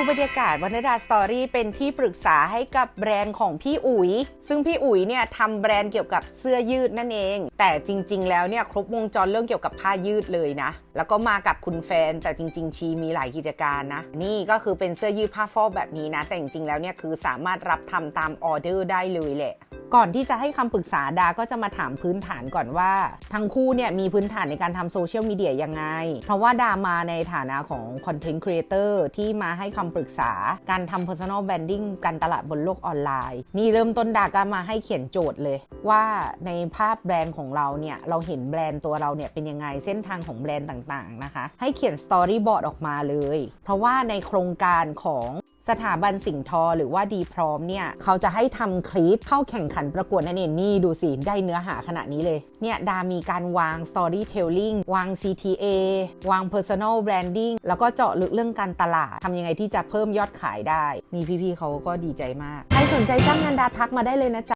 ดูบรรยากาศวันดาสตอรี่เป็นที่ปรึกษาให้กับแบรนด์ของพี่อุ๋ย ซึ่งพี่อุ๋ยเนี่ยทำแบรนด์เกี่ยวกับเสื้อยืดนั่นเอง แต่จริง ๆ แล้วเนี่ยครบวงจรเรื่องเกี่ยวกับผ้ายืดเลยนะ แล้วก็มากับคุณแฟน แต่จริง ๆ ชีมีหลายกิจการนะ นี่ก็คือเป็นเสื้อยืดผ้าฟอกแบบนี้นะ แต่จริงๆแล้วเนี่ยคือสามารถรับทำตามออเดอร์ได้เลยแหละ ก่อนที่จะให้คำปรึกษาดาก็จะมาถามพื้นฐานก่อนว่า ทั้งคู่เนี่ยมีพื้นฐานในการทำโซเชียลมีเดียยังไง เพราะว่าดามาในฐานะของคอนเทนต์ครีเอเตอร์ที่มาให้คำปรึกษาการทำ Personal Branding การตลาดบนโลกออนไลน์ นี่เริ่มต้นดาก็มาให้เขียนโจทย์เลย ว่าในภาพแบรนด์ของเราเนี่ยเราเห็นแบรนด์ตัวเราเนี่ยเป็นยังไงเส้นทางของแบรนด์ต่างๆนะคะให้เขียนสตอรี่บอร์ดออกมาเลย เพราะว่าในโครงการของสถาบันสิงทอหรือว่าดีพร้อมเนี่ย เขาจะให้ทำคลิปเข้าแข่งขันประกวดนั่นเองนี่ดูสิ ได้เนื้อหาขนาดนี้เลย เนี่ย ดามีการวาง storytelling วาง CTA วาง personal branding แล้วก็เจาะลึกเรื่องการตลาดทำยังไงที่จะเพิ่มยอดขายได้ มีพี่ๆเขาก็ดีใจมาก ใครสนใจจ้างงานดาทักมาได้เลยนะจ๊ะ